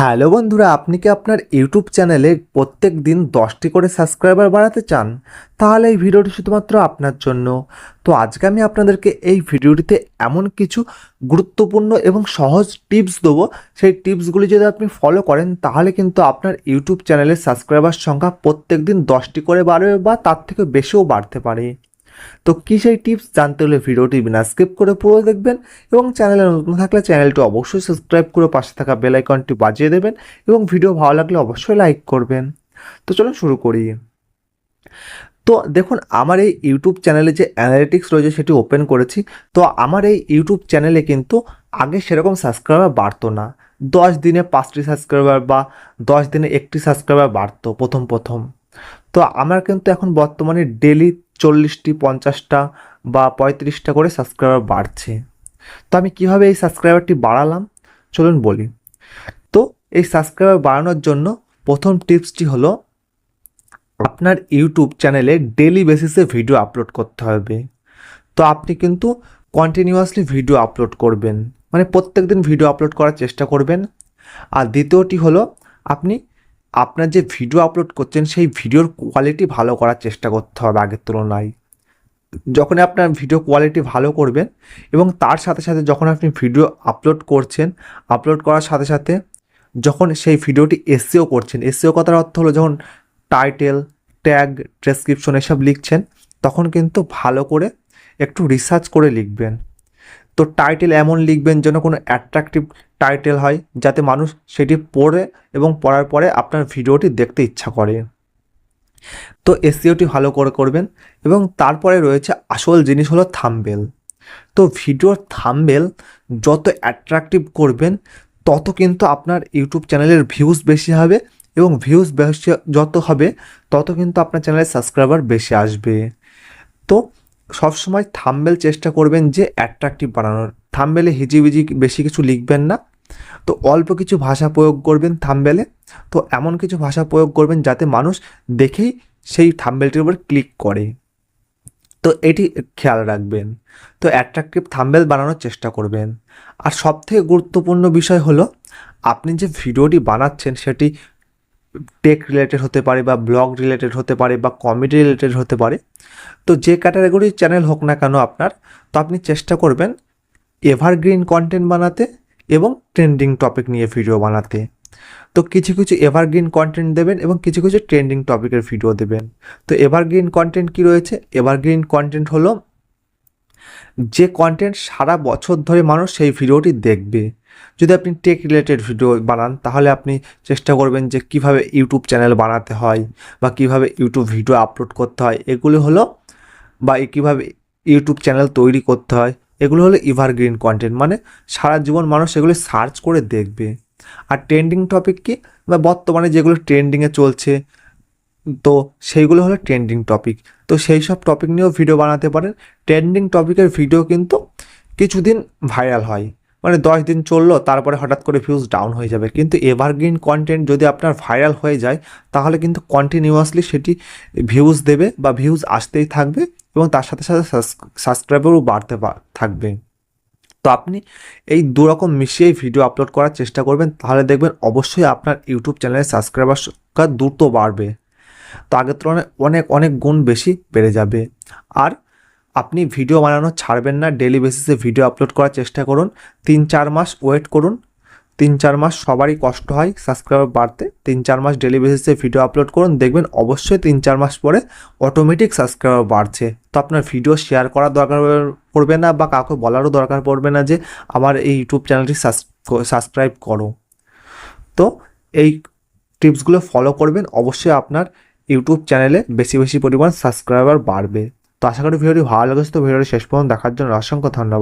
Hello বন্ধুরা, আপনি কি আপনার ইউটিউব চ্যানেলে প্রত্যেক দিন দশটি করে সাবস্ক্রাইবার বাড়াতে চান? তাহলে এই ভিডিওটি শুধুমাত্র আপনার জন্য। তো আজকে আমি আপনাদেরকে এই ভিডিওটিতে এমন কিছু গুরুত্বপূর্ণ এবং সহজ টিপস দেবো। সেই টিপসগুলি যদি আপনি ফলো করেন, তাহলে কিন্তু আপনার ইউটিউব চ্যানেলের সাবস্ক্রাইবার সংখ্যা প্রত্যেক দিন দশটি করে বাড়বে বা তার থেকে বেশিও বাড়তে পারে। তো কী সেই টিপস জানতে হলে ভিডিওটি বিনা স্কিপ করে পুরো দেখবেন এবং চ্যানেলে নতুন থাকলে চ্যানেলটি অবশ্যই সাবস্ক্রাইব করে পাশে থাকা বেল আইকনটি বাজিয়ে দেবেন এবং ভিডিও ভালো লাগলে অবশ্যই লাইক করবেন। তো চলুন শুরু করি। তো দেখুন, আমার এই ইউটিউব চ্যানেলে যে অ্যানালিটিক্স রয়েছে সেটি ওপেন করেছি। তো আমার এই ইউটিউব চ্যানেলে কিন্তু আগে সেরকম সাবস্ক্রাইবার বাড়তো না। দশ দিনে পাঁচটি সাবস্ক্রাইবার বা দশ দিনে একটি সাবস্ক্রাইবার বাড়তো প্রথম প্রথম। তো আমার কিন্তু এখন বর্তমানে ডেলি চল্লিশটি, পঞ্চাশটা বা পঁয়ত্রিশটা করে সাবস্ক্রাইবার বাড়ছে। তো আমি কীভাবে এই সাবস্ক্রাইবারটি বাড়ালাম? চলুন বলি। তো এই সাবস্ক্রাইবার বাড়ানোর জন্য প্রথম টিপসটি হলো, আপনার ইউটিউব চ্যানেলে ডেলি বেসিসে ভিডিও আপলোড করতে হবে। তো আপনি কিন্তু কন্টিনিউয়াসলি ভিডিও আপলোড করবেন। মানে প্রত্যেক দিন ভিডিও আপলোড করার চেষ্টা করবেন। আর দ্বিতীয়টি হলো, আপনি আপনার যে ভিডিও আপলোড করছেন, সেই ভিডিওর কোয়ালিটি ভালো করার চেষ্টা করতে হবে আগের তুলনায়। যখন আপনার ভিডিও কোয়ালিটি ভালো করবেন এবং তার সাথে সাথে যখন আপনি ভিডিও আপলোড করছেন আপলোড করার সাথে সাথে যখন সেই ভিডিওটি এসিও করছেন এসিও কথার অর্থ হলো যখন টাইটেল ট্যাগ ডেসক্রিপশন এসব লিখছেন, তখন কিন্তু ভালো করে একটু রিসার্চ করে লিখবেন। তো টাইটেল এমন লিখবেন যেন কোনো অ্যাট্রাকটিভ টাইটেল হয়, যাতে মানুষ সেটি পড়ে এবং পড়ার পরে আপনার ভিডিওটি দেখতে ইচ্ছা করে। তো এসিওটি ভালো করে করবেন এবং তারপরে রয়েছে আসল জিনিস হলো থাম্বেল তো ভিডিওর থাম্বেল যত অ্যাট্রাকটিভ করবেন, তত কিন্তু আপনার ইউটিউব চ্যানেলের ভিউজ বেশি হবে এবং ভিউজ বেশি যত হবে, তত কিন্তু আপনার চ্যানেলের সাবস্ক্রাইবার বেশি আসবে। তো সবসময় থাম্বেল চেষ্টা করবেন যে অ্যাট্রাকটিভ বানানোর। থাম্বেলে হিজিবিজি বেশি কিছু লিখবেন না। তো অল্প কিছু ভাষা প্রয়োগ করবেন থাম্বেলে তো এমন কিছু ভাষা প্রয়োগ করবেন যাতে মানুষ দেখেই সেই থাম্বেলটির উপর ক্লিক করে। তো এটি খেয়াল রাখবেন। তো অ্যাট্রাকটিভ থাম্বেল বানানোর চেষ্টা করবেন। আর সবথেকে গুরুত্বপূর্ণ বিষয় হলো, আপনি যে ভিডিওটি বানাচ্ছেন সেটি টেক রিলেটেড হতে পারে বা ব্লগ রিলেটেড হতে পারে বা কমেডি রিলেটেড হতে পারে, তো যে ক্যাটাগরির চ্যানেল হোক না কেন আপনার, তো আপনি চেষ্টা করবেন এভারগ্রিন কন্টেন্ট বানাতে এবং ট্রেন্ডিং টপিক নিয়ে ভিডিও বানাতে। তো কিছু কিছু এভারগ্রিন কন্টেন্ট দেবেন এবং কিছু কিছু ট্রেন্ডিং টপিকের ভিডিও দেবেন। তো এভারগ্রিন কন্টেন্ট কি রয়েছে? এভারগ্রিন কন্টেন্ট হলো যে কন্টেন্ট সারা বছর ধরে মানুষ সেই ভিডিওটি দেখবে। যদি আপনি টেক রিলেটেড ভিডিও বানান, তাহলে আপনি চেষ্টা করবেন যে কীভাবে ইউটিউব চ্যানেল বানাতে হয় বা কীভাবে ইউটিউব ভিডিও আপলোড করতে হয়। এগুলো হলো বা কীভাবে ইউটিউব চ্যানেল তৈরি করতে হয়। এগুলো হলো এভারগ্রিন কন্টেন্ট মানে সারা জীবন মানুষ এগুলো সার্চ করে দেখবে। আর ট্রেন্ডিং টপিক কি? বা বর্তমানে যেগুলো ট্রেন্ডিংয়ে চলছে তো সেইগুলো হলো ট্রেন্ডিং টপিক তো সেই সব টপিক নিয়েও ভিডিও বানাতে পারেন। ট্রেন্ডিং টপিকের ভিডিও কিন্তু কিছুদিন ভাইরাল হয়। মানে দশ দিন চলল, তারপরে হঠাৎ করে ভিউজ ডাউন হয়ে যাবে। কিন্তু এভারগ্রিন কন্টেন্ট যদি আপনার ভাইরাল হয়ে যায়, তাহলে কিন্তু কন্টিনিউয়াসলি সেটি ভিউজ দেবে বা ভিউজ আসতেই থাকবে এবং তার সাথে সাথে সাবস্ক্রাইবারও বাড়তে থাকবে। তো আপনি এই দুরকম মিশিয়েই ভিডিও আপলোড করার চেষ্টা করবেন, তাহলে দেখবেন অবশ্যই আপনার ইউটিউব চ্যানেলের সাবস্ক্রাইবার সংখ্যা দ্রুত বাড়বে। তো আগের তুলনায় অনেক অনেক গুণ বেশি বেড়ে যাবে। আর আপনি ভিডিও বানানো ছাড়বেন না ডেলি বেসিসে ভিডিও আপলোড করার চেষ্টা করুন। তিন, চার মাস ওয়েট করুন। তিন, চার মাস সবারই কষ্ট হয় সাবস্ক্রাইবার বাড়তে। তিন, চার মাস ডেলি বেসিসে ভিডিও আপলোড করুন। দেখবেন অবশ্যই তিন, চার মাস পরে অটোমেটিক সাবস্ক্রাইবার বাড়ছে। তো আপনার ভিডিও শেয়ার করার দরকার পড়বে না বা কাউকে বলারও দরকার পড়বে না যে আমার এই ইউটিউব চ্যানেলটি সাবস্ক্রাইব করো। তো এই টিপসগুলো ফলো করবেন। অবশ্যই আপনার ইউটিউব চ্যানেলে বেশি বেশি পরিমাণ সাবস্ক্রাইবার বাড়বে। তো আশা করি ভিডিওটি ভালো লেগেছে, তো ভিডিওটি শেষ পর্যন্ত দেখার জন্য অসংখ্য ধন্যবাদ।